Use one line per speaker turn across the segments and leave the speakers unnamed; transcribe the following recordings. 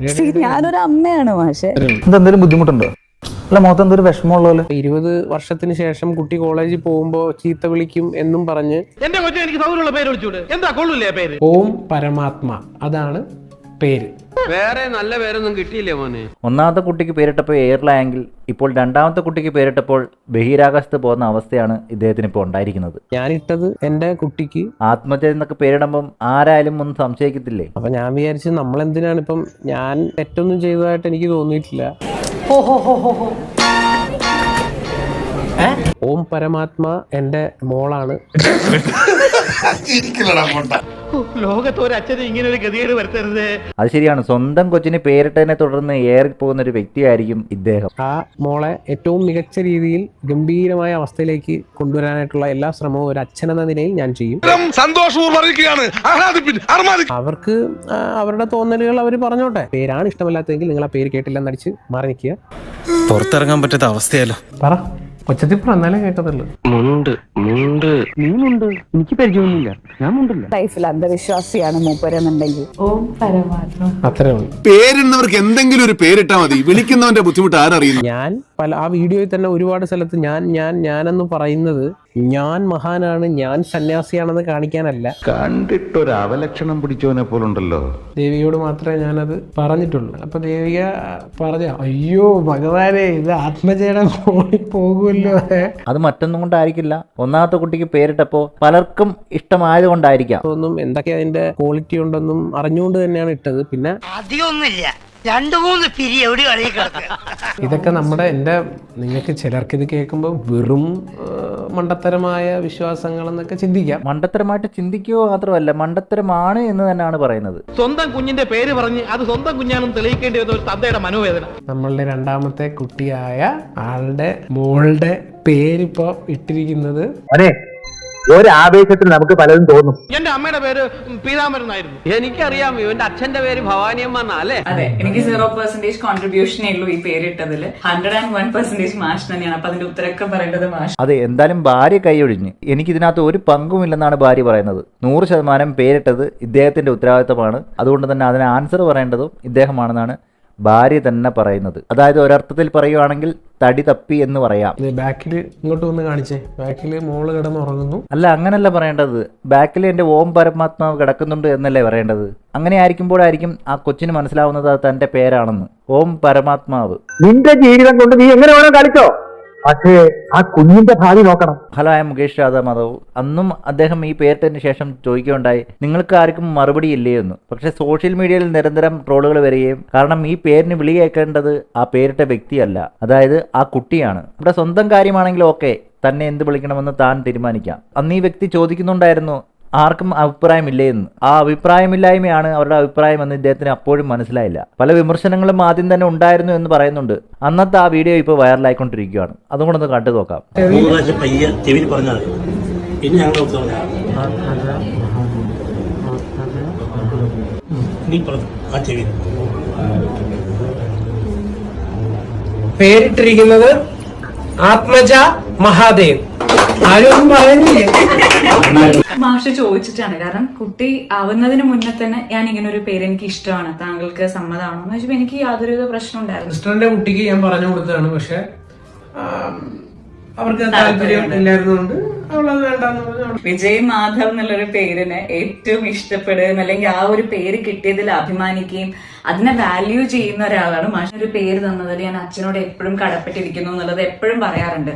ഞാനൊരു അമ്മയാണ് മാഷെ.
എന്തെങ്കിലും ബുദ്ധിമുട്ടുണ്ടോ? അല്ല മുഖത്ത് എന്തൊരു വിഷമമുള്ള പോലെ
ഇരുപത് വർഷത്തിന് ശേഷം കുട്ടി കോളേജിൽ പോകുമ്പോ ചീത്ത വിളിക്കും എന്നും പറഞ്ഞ്
എന്റെ കൊച്ചു എനിക്ക് സൗകര്യമുള്ള പേര് വിളിച്ചൂടെ? എന്താ കൊള്ളൂലേ പേര്?
ഓം പരമാത്മ. അതാണ് പേര്.
വേറെ നല്ല പേരൊന്നും കിട്ടിയില്ലേ മോനെ?
ഒന്നാമത്തെ കുട്ടിക്ക് പേരിട്ടപ്പോൾ എയർലായെങ്കിൽ ഇപ്പോൾ രണ്ടാമത്തെ കുട്ടിക്ക് പേരിട്ടപ്പോൾ ബഹിരാകാശത്ത് പോകുന്ന അവസ്ഥയാണ് ഇദ്ദേഹത്തിന് ഇപ്പോൾ ഉണ്ടായിരിക്കുന്നത്.
ഞാനിട്ടത് എന്റെ കുട്ടിക്ക്.
ആത്മഹത്യ എന്നൊക്കെ പേരിടുമ്പം ആരായാലും ഒന്നും സംശയിക്കത്തില്ലേ?
അപ്പൊ ഞാൻ വിചാരിച്ചു നമ്മൾ എന്തിനാണ് ഇപ്പം ഞാൻ തെറ്റൊന്നും ചെയ്തതായിട്ട് എനിക്ക് തോന്നിയിട്ടില്ല. ഓം പരമാത്മ എന്റെ മോളാണ്.
ലോകത്ത് ഒരു അച്ഛന് ഇങ്ങനെ ഒരു ഗതികേട് വരുത്തരുത്.
അത് ശരിയാണ്. സ്വന്തം കൊച്ചിന് പേരിട്ടതിനെ തുടർന്ന് ഏറി പോകുന്ന ഒരു വ്യക്തിയായിരിക്കും ഇദ്ദേഹം.
ആ മോളെ ഏറ്റവും മികച്ച രീതിയിൽ ഗംഭീരമായ അവസ്ഥയിലേക്ക് കൊണ്ടുവരാനായിട്ടുള്ള എല്ലാ ശ്രമവും ഒരു അച്ഛൻ എന്ന നിലയിൽ ഞാൻ ചെയ്യും. അവർക്ക് അവരുടെ തോന്നലുകൾ അവർ പറഞ്ഞോട്ടെ. പേരാണ് ഇഷ്ടമല്ലാത്തതെങ്കിൽ നിങ്ങൾ ആ പേര് കേട്ടില്ലെന്നടിച്ച് മാറി നിൽക്കുക.
പുറത്തിറങ്ങാൻ പറ്റാത്ത അവസ്ഥയല്ലോ.
പറ. ഒച്ചത്തിൽ എന്നാലേ കേട്ടതുള്ളൂ.
മുണ്ട് മുണ്ട്.
നീ മുണ്ട്? എനിക്ക് പരിചയമൊന്നുമില്ല. ഞാൻ മുണ്ടില്ല.
ലൈഫിൽ അന്ധവിശ്വാസിയാണ് മൂപ്പരെന്നുണ്ടെങ്കിൽ.
അത്രേ ഉള്ളൂ.
പേരിടുന്നവർക്ക് എന്തെങ്കിലും ഒരു പേരിട്ടാ മതി. വിളിക്കുന്നവന്റെ ബുദ്ധിമുട്ട് ആരറിയുന്നു?
ഞാൻ പല ആ വീഡിയോയിൽ തന്നെ ഒരുപാട് സ്ഥലത്ത് ഞാൻ ഞാൻ ഞാനെന്ന് പറയുന്നത് ഞാൻ മഹാനാണ് ഞാൻ സന്യാസിയാണെന്ന് കാണിക്കാനല്ല.
കണ്ടിട്ടൊരു അവലക്ഷണം പിടിച്ചവനെ പോലുണ്ടല്ലോ.
ദേവിയോട് മാത്രമേ ഞാനത് പറഞ്ഞിട്ടുള്ളൂ. അപ്പൊ ദേവിക പറഞ്ഞ അയ്യോ ഭഗവാനെ ഇത് ആത്മജയുടെ പോകുമല്ലോ.
അത് മറ്റൊന്നും കൊണ്ടായിരിക്കില്ല. ഒന്നാമത്തെ കുട്ടിക്ക് പേരിട്ടപ്പോ പലർക്കും ഇഷ്ടമായതുകൊണ്ടായിരിക്കാം.
ഒന്നും എന്തൊക്കെ അതിന്റെ ക്വാളിറ്റി ഉണ്ടെന്നും അറിഞ്ഞുകൊണ്ട് തന്നെയാണ് ഇട്ടത്. പിന്നെ
അധികമൊന്നുമില്ല. രണ്ടു മൂന്ന് പിരി എവിടെ
ഇതൊക്കെ നമ്മുടെ എന്റെ നിങ്ങൾക്ക് ചിലർക്ക് ഇത് കേൾക്കുമ്പോൾ വെറും മണ്ടത്തരമായ വിശ്വാസങ്ങൾ എന്നൊക്കെ ചിന്തിക്കാം.
മണ്ടത്തരമായിട്ട് ചിന്തിക്കുക മാത്രമല്ല മണ്ടത്തരമാണ് എന്ന് തന്നെയാണ് പറയുന്നത്.
സ്വന്തം കുഞ്ഞിന്റെ പേര് പറഞ്ഞ് അത് സ്വന്തം കുഞ്ഞാണെന്ന് തെളിയിക്കേണ്ടി വരുന്ന ഒരു തന്തയുടെ മനോവേദന.
നമ്മളുടെ രണ്ടാമത്തെ കുട്ടിയായ ആളുടെ മോളുടെ പേരിപ്പോ ഇട്ടിരിക്കുന്നത്
അതെ. ഒരു ആവേശത്തിൽ നമുക്ക് പലതും തോന്നും.
എന്റെ അമ്മയുടെ പേര് പീതാംബരൻ എന്നായിരുന്നു എനിക്കറിയാം ഇവന്റെ അച്ഛന്റെ പേര് ഭവാനിയമ്മ എന്നാ അല്ലേ?
അതെ എനിക്ക് സീറോ പെർസെന്റേജ് കോൺട്രിബ്യൂഷനേ ഉള്ളൂ ഈ പേരിട്ടതിൽ ഹൺഡ്രഡ് ആൻഡ് വൺ പെർസെന്റേജ് മാഷ് തന്നെയാണ്. അപ്പൊ അതിന്റെ ഉത്തരക്കം പറയേണ്ടത് മാഷ്.
അതെ എന്തായാലും ഭാര്യ കൈയൊഴിഞ്ഞ്. എനിക്കിതിനകത്ത് ഒരു പങ്കുമില്ലെന്നാണ് ഭാര്യ പറയുന്നത്. നൂറ് ശതമാനം പേരിട്ടത് ഇദ്ദേഹത്തിന്റെ ഉത്തരവാദിത്തമാണ്. അതുകൊണ്ട് തന്നെ അതിന് ആൻസർ പറയേണ്ടതും ഇദ്ദേഹമാണെന്നാണ് ഭാര്യ തന്നെ പറയുന്നത്. അതായത് ഒരർത്ഥത്തിൽ പറയുവാണെങ്കിൽ തടി തപ്പി എന്ന് പറയാം.
ബാക്കിൽ ഇങ്ങോട്ട് വന്ന് കാണിച്ചേ. ബാക്കിൽ മോൾ കിടന്നുറങ്ങുന്നു
അല്ല അങ്ങനല്ല പറയേണ്ടത്. ബാക്കിൽ എന്റെ ഓം പരമാത്മാവ് കിടക്കുന്നുണ്ട് എന്നല്ലേ പറയേണ്ടത്. അങ്ങനെ ആയിരിക്കുമ്പോഴായിരിക്കും ആ കൊച്ചിന് മനസ്സിലാവുന്നത് അത് തന്റെ പേരാണെന്ന്. ഓം പരമാത്മാവ്.
നിന്റെ ജീവിതം കൊണ്ട് നീ എങ്ങനെ വേണം കളിച്ചോ? പക്ഷേ ആ കുഞ്ഞിന്റെ ഭാവി നോക്കണം.
Hello I'm Mukesh Radha Madhav അന്നും അദ്ദേഹം ഈ പേരിട്ടതിന് ശേഷം ചോദിക്കുകയുണ്ടായി നിങ്ങൾക്ക് ആർക്കും മറുപടി ഇല്ലേ എന്ന്. പക്ഷെ സോഷ്യൽ മീഡിയയിൽ നിരന്തരം ട്രോളുകൾ വരികയും കാരണം ഈ പേരിന് വിളി കേൾക്കേണ്ടത് ആ പേരിട്ട വ്യക്തിയല്ല അതായത് ആ കുട്ടിയാണ്. നമ്മുടെ സ്വന്തം കാര്യമാണെങ്കിൽ ഓക്കെ തന്നെ എന്ത് വിളിക്കണമെന്ന് താൻ തീരുമാനിക്കാം. അന്ന് ഈ വ്യക്തി ചോദിക്കുന്നുണ്ടായിരുന്നു ആർക്കും അഭിപ്രായമില്ലേ എന്ന്. ആ അഭിപ്രായമില്ലായ്മയാണ് അവരുടെ അഭിപ്രായം എന്ന് ഇദ്ദേഹത്തിന് അപ്പോഴും മനസ്സിലായില്ല. പല വിമർശനങ്ങളും ആദ്യം തന്നെ ഉണ്ടായിരുന്നു എന്ന് പറയുന്നുണ്ട്. അന്നത്തെ ആ വീഡിയോ ഇപ്പോൾ വൈറലായിക്കൊണ്ടിരിക്കുകയാണ്. അതുകൊണ്ടൊന്ന് കണ്ടു നോക്കാം.
മൂന്ന് പ്രാവശ്യം പയ്യെ ചെവിയിൽ പറഞ്ഞാൽ മതി പിന്നെ ഞങ്ങൾ നീ പറഞ്ഞു ആ ചെവിയിൽ
പേരിട്ടിരിക്കുന്നത് ആത്മജ മഹാദേവ്. ആരും പറയുന്നില്ലേ?
മാഷ് ചോദിച്ചിട്ടാണ്. കാരണം കുട്ടി ആവുന്നതിന് മുന്നേ തന്നെ ഞാൻ ഇങ്ങനെ ഒരു പേര് എനിക്ക് ഇഷ്ടമാണ്. താങ്കൾക്ക് സമ്മതമാണോ എന്ന് വെച്ചപ്പോ എനിക്ക് യാതൊരു പ്രശ്നം ഉണ്ടായിരുന്നു
സിസ്റ്ററിന്റെ കുട്ടിക്ക് ഞാൻ പറഞ്ഞു കൊടുത്തതാണ്. പക്ഷെ അവർക്ക് താല്പര്യം ഇല്ലായിരുന്നുകൊണ്ട്
വിജയ് മാധവ് എന്നുള്ളൊരു പേരിന് ഏറ്റവും ഇഷ്ടപ്പെടുകയും അല്ലെങ്കിൽ ആ ഒരു പേര് കിട്ടിയതിൽ അഭിമാനിക്കുകയും അതിനെ വാല്യൂ ചെയ്യുന്ന ഒരാളാണ്. മാഷ് ഒരു പേര് തന്നതിൽ ഞാൻ അച്ഛനോട് എപ്പോഴും കടപ്പെട്ടിരിക്കുന്നു എന്നുള്ളത് എപ്പോഴും പറയാറുണ്ട്.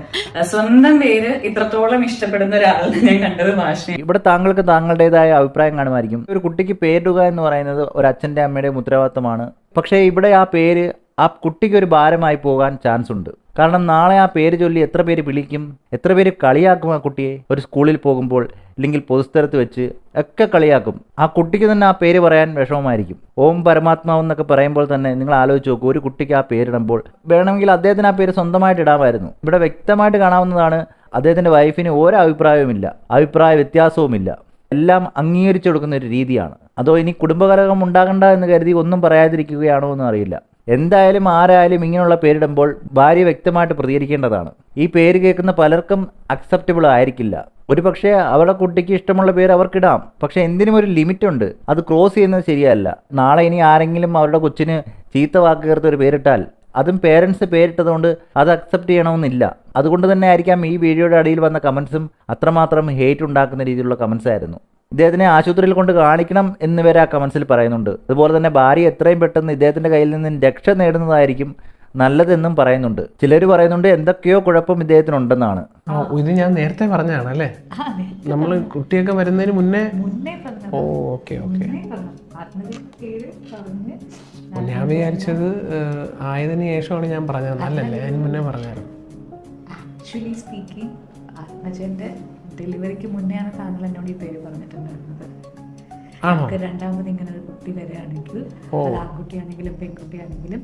സ്വന്തം പേര് ഇത്രത്തോളം ഇഷ്ടപ്പെടുന്ന ഒരാളാണ് ഞാൻ കണ്ടത് മാഷിനെ.
ഇവിടെ താങ്കൾക്ക് താങ്കളുടേതായ അഭിപ്രായം കാണുമായിരിക്കും. ഒരു കുട്ടിക്ക് പേരിടുക എന്ന് പറയുന്നത് ഒരു അച്ഛന്റെ അമ്മയുടെ ഉത്തരവാദിത്തമാണ് പക്ഷേ ഇവിടെ ആ പേര് ആ കുട്ടിക്ക് ഒരു ഭാരമായി പോകാൻ ചാൻസ് ഉണ്ട്. കാരണം നാളെ ആ പേര് ചൊല്ലി എത്ര പേര് വിളിക്കും എത്ര പേര് കളിയാക്കും ആ കുട്ടിയെ? ഒരു സ്കൂളിൽ പോകുമ്പോൾ അല്ലെങ്കിൽ പൊതുസ്ഥലത്ത് വെച്ച് ഒക്കെ കളിയാക്കും. ആ കുട്ടിക്ക് തന്നെ ആ പേര് പറയാൻ വിഷമമായിരിക്കും. ഓം പരമാത്മാവ് എന്നൊക്കെ പറയുമ്പോൾ തന്നെ നിങ്ങൾ ആലോചിച്ച് നോക്കൂ ഒരു കുട്ടിക്ക് ആ പേരിടുമ്പോൾ വേണമെങ്കിൽ അദ്ദേഹത്തിന് ആ പേര് സ്വന്തമായിട്ട് ഇടാമായിരുന്നു. ഇവിടെ വ്യക്തമായിട്ട് കാണാവുന്നതാണ് അദ്ദേഹത്തിന്റെ വൈഫിന് ഒരു അഭിപ്രായവുമില്ല അഭിപ്രായ വ്യത്യാസവുമില്ല. എല്ലാം അംഗീകരിച്ചു കൊടുക്കുന്ന ഒരു രീതിയാണ്. അതോ ഇനി കുടുംബകലകം ഉണ്ടാകണ്ട എന്ന് കരുതി ഒന്നും പറയാതിരിക്കുകയാണോ എന്ന് അറിയില്ല. എന്തായാലും ആരായാലും ഇങ്ങനെയുള്ള പേരിടുമ്പോൾ ഭാര്യ വ്യക്തമായിട്ട് പ്രതികരിക്കേണ്ടതാണ്. ഈ പേര് കേൾക്കുന്ന പലർക്കും അക്സെപ്റ്റബിൾ ആയിരിക്കില്ല. ഒരു പക്ഷേ അവരുടെ കുട്ടിക്ക് ഇഷ്ടമുള്ള പേര് അവർക്കിടാം. പക്ഷെ എന്തിനും ഒരു ലിമിറ്റ് ഉണ്ട്. അത് ക്രോസ് ചെയ്യുന്നത് ശരിയല്ല. നാളെ ഇനി ആരെങ്കിലും അവരുടെ കൊച്ചിന് ചീത്ത വാക്ക് ചേർത്ത് ഒരു പേരിട്ടാൽ അതും പേരൻസ് പേരിട്ടതുകൊണ്ട് അത് അക്സെപ്റ്റ് ചെയ്യണമെന്നില്ല. അതുകൊണ്ട് തന്നെ ആയിരിക്കാം ഈ വീഡിയോയുടെ അടിയിൽ വന്ന കമൻസും അത്രമാത്രം ഹേറ്റ് ഉണ്ടാക്കുന്ന രീതിയിലുള്ള കമൻസ് ആയിരുന്നു. ഇദ്ദേഹത്തിനെ ആശുപത്രിയിൽ കൊണ്ട് കാണിക്കണം എന്ന് വരെ ആ കമൻസിൽ പറയുന്നുണ്ട്. അതുപോലെ തന്നെ ഭാര്യ എത്രയും പെട്ടെന്ന് ഇദ്ദേഹത്തിന്റെ കയ്യിൽ നിന്ന് രക്ഷ നേടുന്നതായിരിക്കും നല്ലതെന്നും പറയുന്നുണ്ട്. ചിലർ പറയുന്നുണ്ട് എന്തൊക്കെയോ കുഴപ്പം ഇദ്ദേഹത്തിനുണ്ടെന്നാണ്.
ഇത് ഞാൻ നേരത്തെ പറഞ്ഞതാണ് അല്ലേ? നമ്മൾ കുട്ടിയൊക്കെ വരുന്നതിന് മുന്നേ ഓ ഓക്കെ ഓക്കെ. ഞാൻ വിചാരിച്ചത് ആയതിന് ആയതിനു ശേഷമാണ് ഞാൻ പറഞ്ഞത്. അല്ലല്ലേ അതിന് മുന്നേ പറഞ്ഞായിരുന്നു.
ആക്ച്വലി സ്പീക്കിംഗ് ആത്മജന്റെ ഡെലിവറിക്ക് മുന്നെയാണ് താങ്കൾ എന്നോട് ഈ പേര് പറഞ്ഞിട്ടുണ്ടായിരുന്നത്. നമുക്ക് രണ്ടാമത് ഇങ്ങനെ ഒരു കുട്ടി വരികയാണെങ്കിൽ അത് ആൺകുട്ടിയാണെങ്കിലും പെൺകുട്ടിയാണെങ്കിലും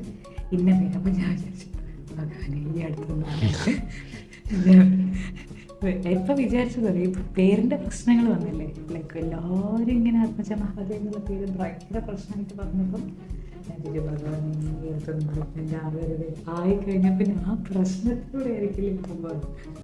ഇന്ന വേഗം ഞാൻ വിചാരിച്ചു ഭഗവാനെ ഈ അടുത്ത് എപ്പൊ വിചാരിച്ചതല്ലേ ഈ പേരിന്റെ പ്രശ്നങ്ങൾ വന്നില്ലേ? ലൈക്ക് എല്ലാവരും ഇങ്ങനെ ആത്മജ മഹാദേവ് എന്നുള്ള പേര് ഭയങ്കര പ്രശ്നമായിട്ട് പറഞ്ഞപ്പം ആളുകൾ ആയി കഴിഞ്ഞാൽ പിന്നെ ആ പ്രശ്നത്തിലൂടെ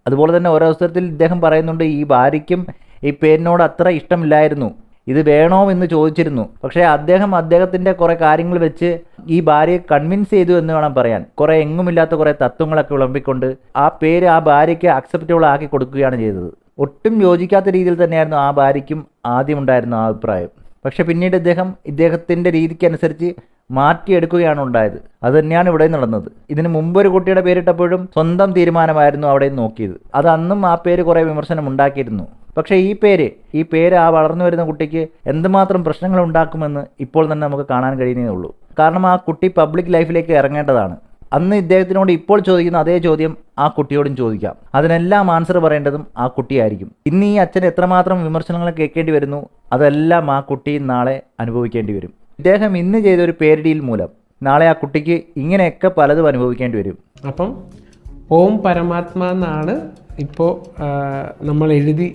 അതുപോലെ തന്നെ ഓരോ അവസരത്തിൽ ഇദ്ദേഹം പറയുന്നുണ്ട് ഈ ഭാര്യയ്ക്കും ഈ പേരിനോട് അത്ര ഇഷ്ടമില്ലായിരുന്നു. ഇത് വേണോ എന്ന് ചോദിച്ചിരുന്നു. പക്ഷേ അദ്ദേഹം അദ്ദേഹത്തിന്റെ കുറേ കാര്യങ്ങൾ വെച്ച് ഈ ഭാര്യയെ കൺവിൻസ് ചെയ്തു എന്ന് വേണം പറയാൻ. കുറേ എങ്ങുമില്ലാത്ത കുറേ തത്വങ്ങളൊക്കെ വിളമ്പിക്കൊണ്ട് ആ പേര് ആ ഭാര്യയ്ക്ക് അക്സെപ്റ്റബിൾ ആക്കി കൊടുക്കുകയാണ് ചെയ്തത്. ഒട്ടും യോജിക്കാത്ത രീതിയിൽ തന്നെയായിരുന്നു ആ ഭാര്യയ്ക്കും ആദ്യം ഉണ്ടായിരുന്ന ആ അഭിപ്രായം. പക്ഷെ പിന്നീട് ഇദ്ദേഹം ഇദ്ദേഹത്തിന്റെ രീതിക്കനുസരിച്ച് മാറ്റിയെടുക്കുകയാണ് ഉണ്ടായത് അത് തന്നെയാണ് ഇവിടെ നടന്നത്. ഇതിന് മുമ്പ് ഒരു കുട്ടിയുടെ പേരിട്ടപ്പോഴും സ്വന്തം തീരുമാനമായിരുന്നു അവിടെ നോക്കിയത്. അത് അന്നും ആ പേര് കുറേ വിമർശനം ഉണ്ടാക്കിയിരുന്നു. പക്ഷേ ഈ പേര് ഈ പേര് ആ വളർന്നു വരുന്ന കുട്ടിക്ക് എന്തുമാത്രം പ്രശ്നങ്ങൾ ഉണ്ടാക്കുമെന്ന് ഇപ്പോൾ തന്നെ നമുക്ക് കാണാൻ കഴിയുന്നേ ഉള്ളൂ. കാരണം ആ കുട്ടി പബ്ലിക് ലൈഫിലേക്ക് ഇറങ്ങേണ്ടതാണ്. അന്ന് ഇദ്ദേഹത്തിനോട് ഇപ്പോൾ ചോദിക്കുന്ന അതേ ചോദ്യം ആ കുട്ടിയോടും ചോദിക്കാം. അതിനെല്ലാം ആൻസർ പറയേണ്ടതും ആ കുട്ടിയായിരിക്കും. ഇന്ന് ഈ അച്ഛൻ എത്രമാത്രം വിമർശനങ്ങൾ കേൾക്കേണ്ടി വരുന്നു അതെല്ലാം ആ കുട്ടി നാളെ അനുഭവിക്കേണ്ടി വരും. ഇദ്ദേഹം ഇന്ന് ചെയ്ത ഒരു പേരിടിയിൽ മൂലം നാളെ ആ കുട്ടിക്ക് ഇങ്ങനെയൊക്കെ പലതും അനുഭവിക്കേണ്ടി വരും.
അപ്പം ഓം പരമാത്മാ എന്നാണ് ഇപ്പോൾ നമ്മൾ എഴുതി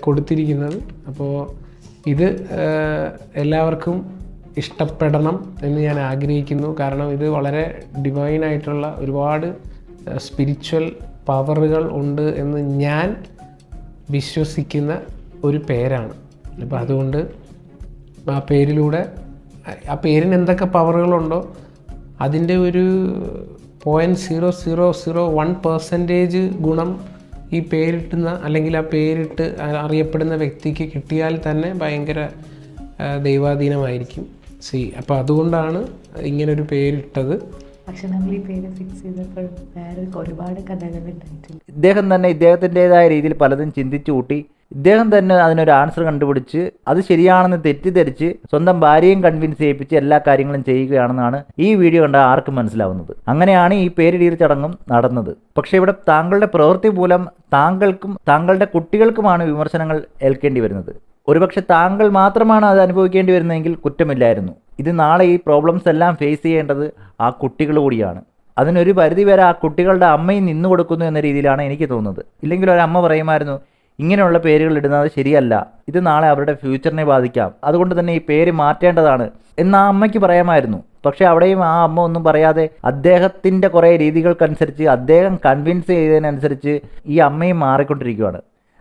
കൊടുത്തിരിക്കുന്നത്. അപ്പോൾ ഇത് എല്ലാവർക്കും ഇഷ്ടപ്പെടണം എന്ന് ഞാൻ ആഗ്രഹിക്കുന്നു. കാരണം ഇത് വളരെ ഡിവൈൻ ആയിട്ടുള്ള ഒരുപാട് സ്പിരിച്വൽ പവറുകൾ ഉണ്ട് എന്ന് ഞാൻ വിശ്വസിക്കുന്ന ഒരു പേരാണ്. അപ്പോൾ അതുകൊണ്ട് ആ പേരിലൂടെ ആ പേരിന് എന്തൊക്കെ പവറുകളുണ്ടോ അതിന്റെ ഒരു point zero zero zero one percentage ഗുണം ഈ പേരിട്ടുന്ന അല്ലെങ്കിൽ ആ പേരിട്ട് അറിയപ്പെടുന്ന വ്യക്തിക്ക് കിട്ടിയാൽ തന്നെ ഭയങ്കര ദൈവാധീനമായിരിക്കും. സി അപ്പോൾ അതുകൊണ്ടാണ് ഇങ്ങനൊരു പേരിട്ടത്.
പക്ഷെ നമ്മൾ ഈ പേര് ഫിക്സ് ചെയ്തപ്പോൾ വേറെ ഒരുപാട് കഥകൾ ഉണ്ടായിട്ടുണ്ട്
ഇദ്ദേഹം തന്നെ ഇദ്ദേഹത്തിന്റെതായ രീതിയിൽ പലതും ചിന്തിച്ചു കൂട്ടി. ഇദ്ദേഹം തന്നെ അതിനൊരു ആൻസർ കണ്ടുപിടിച്ച് അത് ശരിയാണെന്ന് തെറ്റിദ്ധരിച്ച് സ്വന്തം ഭാര്യയും കൺവിൻസ് ചെയ്യിപ്പിച്ച് എല്ലാ കാര്യങ്ങളും ചെയ്യുകയാണെന്നാണ് ഈ വീഡിയോ കണ്ട ആർക്കും മനസ്സിലാവുന്നത്. അങ്ങനെയാണ് ഈ പേരിടീർ ചടങ്ങും നടന്നത്. പക്ഷേ ഇവിടെ താങ്കളുടെ പ്രവൃത്തി മൂലം താങ്കൾക്കും താങ്കളുടെ കുട്ടികൾക്കുമാണ് വിമർശനങ്ങൾ ഏൽക്കേണ്ടി വരുന്നത്. ഒരുപക്ഷെ താങ്കൾ മാത്രമാണ് അത് അനുഭവിക്കേണ്ടി വരുന്നതെങ്കിൽ കുറ്റമില്ലായിരുന്നു. ഇത് നാളെ ഈ പ്രോബ്ലംസ് എല്ലാം ഫേസ് ചെയ്യേണ്ടത് ആ കുട്ടികൾ കൂടിയാണ്. അതിനൊരു പരിധി വരെ ആ കുട്ടികളുടെ അമ്മയും നിന്നു കൊടുക്കുന്നു എന്ന രീതിയിലാണ് എനിക്ക് തോന്നുന്നത്. ഇല്ലെങ്കിൽ ഒരു അമ്മ പറയുമായിരുന്നു ഇങ്ങനെയുള്ള പേരുകൾ ഇടുന്നത് ശരിയല്ല. ഇത് നാളെ അവരുടെ ഫ്യൂച്ചറിനെ ബാധിക്കാം. അതുകൊണ്ട് തന്നെ ഈ പേര് മാറ്റേണ്ടതാണ് എന്ന് ആ അമ്മയ്ക്ക് പറയാമായിരുന്നു. പക്ഷേ അവിടെയും ആ അമ്മ ഒന്നും പറയാതെ അദ്ദേഹത്തിന്റെ കുറേ രീതികൾക്കനുസരിച്ച് അദ്ദേഹം കൺവിൻസ് ചെയ്തതിനനുസരിച്ച് ഈ അമ്മയും മാറിക്കൊണ്ടിരിക്കുകയാണ്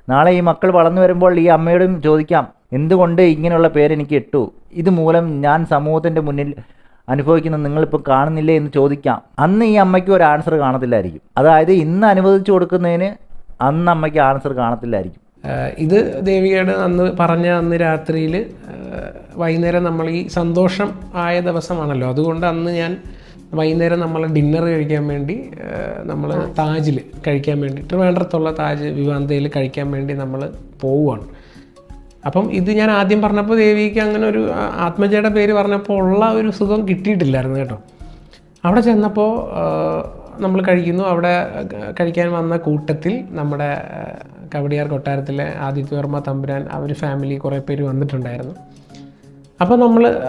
നാളെ ഈ മക്കൾ വളർന്നു വരുമ്പോൾ ഈ അമ്മയോടും ചോദിക്കാം എന്തുകൊണ്ട് ഇങ്ങനെയുള്ള പേര് എനിക്ക് ഇട്ടു? ഇത് മൂലം ഞാൻ സമൂഹത്തിന്റെ മുന്നിൽ അനുഭവിക്കുന്ന നിങ്ങളിപ്പോൾ കാണുന്നില്ലേ? എന്ന് ചോദിക്കാം. അന്ന് ഈ അമ്മയ്ക്ക് ഒരു ആൻസർ കാണത്തില്ലായിരിക്കും. അതായത് ഇന്ന് അനുവദിച്ചു കൊടുക്കുന്നതിന് അന്ന് അമ്മയ്ക്ക് ആൻസർ കാണത്തില്ലായിരിക്കും.
ഇത് ദേവികയുടെ അന്ന് പറഞ്ഞ അന്ന് രാത്രിയിൽ വൈകുന്നേരം നമ്മൾ ഈ സന്തോഷം ആയ ദിവസമാണല്ലോ. അതുകൊണ്ട് അന്ന് ഞാൻ വൈകുന്നേരം നമ്മൾ ഡിന്നർ കഴിക്കാൻ വേണ്ടി നമ്മൾ താജിൽ കഴിക്കാൻ വേണ്ടി ട്രിവാൻഡ്രത്തുള്ള താജ് വിവാന്തയിൽ കഴിക്കാൻ വേണ്ടി നമ്മൾ പോവുകയാണ്. അപ്പം ഇത് ഞാൻ ആദ്യം പറഞ്ഞപ്പോൾ ദേവിക്ക് അങ്ങനെ ഒരു ആത്മജയുടെ പേര് പറഞ്ഞപ്പോൾ ഉള്ള ഒരു സുഖം കിട്ടിയിട്ടില്ലായിരുന്നു കേട്ടോ. അവിടെ ചെന്നപ്പോൾ നമ്മൾ കഴിക്കുന്നു. അവിടെ കഴിക്കാൻ വന്ന കൂട്ടത്തിൽ നമ്മുടെ കവടിയാർ കൊട്ടാരത്തിലെ ആദിത്യവർമ്മ തമ്പുരാൻ അവർ ഫാമിലി കുറേ പേര് വന്നിട്ടുണ്ടായിരുന്നു. അപ്പോൾ നമ്മൾ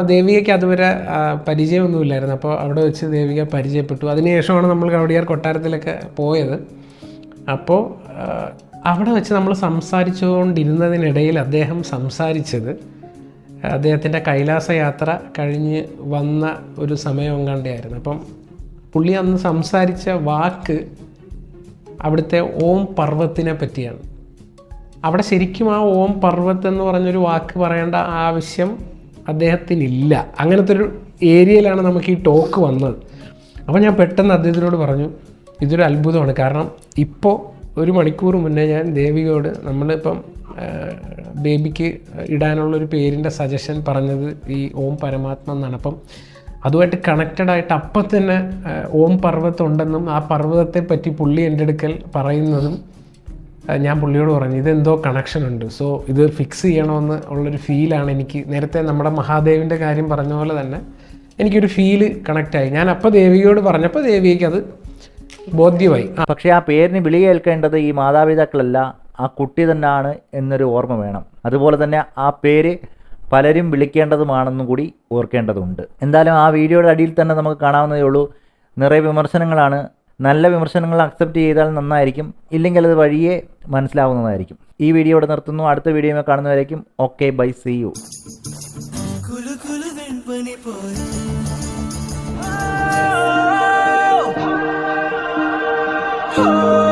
ദേവികയ്ക്ക് അതുവരെ പരിചയമൊന്നുമില്ലായിരുന്നു. അപ്പോൾ അവിടെ വെച്ച് ദേവിക പരിചയപ്പെട്ടു. അതിനുശേഷമാണ് നമ്മൾ കവടിയാർ കൊട്ടാരത്തിലൊക്കെ പോയത്. അപ്പോൾ അവിടെ വെച്ച് നമ്മൾ സംസാരിച്ചുകൊണ്ടിരുന്നതിനിടയിൽ അദ്ദേഹം സംസാരിച്ചത് അദ്ദേഹത്തിന്റെ കൈലാസ യാത്ര കഴിഞ്ഞ് വന്ന ഒരു സമയം കണ്ടായിരുന്നു അപ്പം പുള്ളി അന്ന് സംസാരിച്ച വാക്ക് അവിടുത്തെ ഓം പർവത്തിനെ പറ്റിയാണ്. അവിടെ ശരിക്കും ആ ഓം പർവത്ത് എന്ന് പറഞ്ഞൊരു വാക്ക് പറയേണ്ട ആവശ്യം അദ്ദേഹത്തിനില്ല. അങ്ങനത്തെ ഒരു ഏരിയയിലാണ് നമുക്ക് ഈ ടോക്ക് വന്നത്. അപ്പോൾ ഞാൻ പെട്ടെന്ന് അദ്ദേഹത്തിനോട് പറഞ്ഞു ഇതൊരു അത്ഭുതമാണ്. കാരണം ഇപ്പോൾ ഒരു മണിക്കൂർ മുന്നേ ഞാൻ ദേവികയോട് നമ്മളിപ്പം ബേബിക്ക് ഇടാനുള്ളൊരു പേരിന്റെ സജഷൻ പറഞ്ഞത് ഈ ഓം പരമാത്മ എന്നാണ്. അപ്പം അതുമായിട്ട് കണക്റ്റഡ് ആയിട്ട് അപ്പം തന്നെ ഓം പർവതം ഉണ്ടെന്നും ആ പർവതത്തെ പറ്റി പുള്ളി എന്റെ അടുക്കൽ പറയുന്നതും ഞാൻ പുള്ളിയോട് പറഞ്ഞു ഇതെന്തോ കണക്ഷൻ ഉണ്ട്. സോ ഇത് ഫിക്സ് ചെയ്യണമെന്ന് ഉള്ളൊരു ഫീലാണ് എനിക്ക്. നേരത്തെ നമ്മുടെ മഹാദേവിന്റെ കാര്യം പറഞ്ഞ പോലെ തന്നെ എനിക്കൊരു ഫീൽ കണക്റ്റായി ഞാൻ അപ്പോൾ ദേവിയോട് പറഞ്ഞപ്പോൾ ദേവിക്ക് അത് ബോധ്യമായി.
പക്ഷേ ആ പേരിന് വിളി കേൾക്കേണ്ടത് ഈ മാതാപിതാക്കളല്ല ആ കുട്ടി തന്നെയാണ് എന്നൊരു ഓർമ്മ വേണം. അതുപോലെ തന്നെ ആ പേര് പലരും വിളിക്കേണ്ടതുമാണെന്നും കൂടി ഓർക്കേണ്ടതുണ്ട്. എന്തായാലും ആ വീഡിയോയുടെ അടിയിൽ തന്നെ നമുക്ക് കാണാവുന്നതേ ഉള്ളൂ. നിറയെ വിമർശനങ്ങളാണ്. നല്ല വിമർശനങ്ങൾ അക്സെപ്റ്റ് ചെയ്താൽ നന്നായിരിക്കും. ഇല്ലെങ്കിൽ അത് വഴിയെ മനസ്സിലാവുന്നതായിരിക്കും. ഈ വീഡിയോ ഇവിടെ നിർത്തുന്നു. അടുത്ത വീഡിയോ കാണുന്നവരേക്കും okay bye see you.
Oh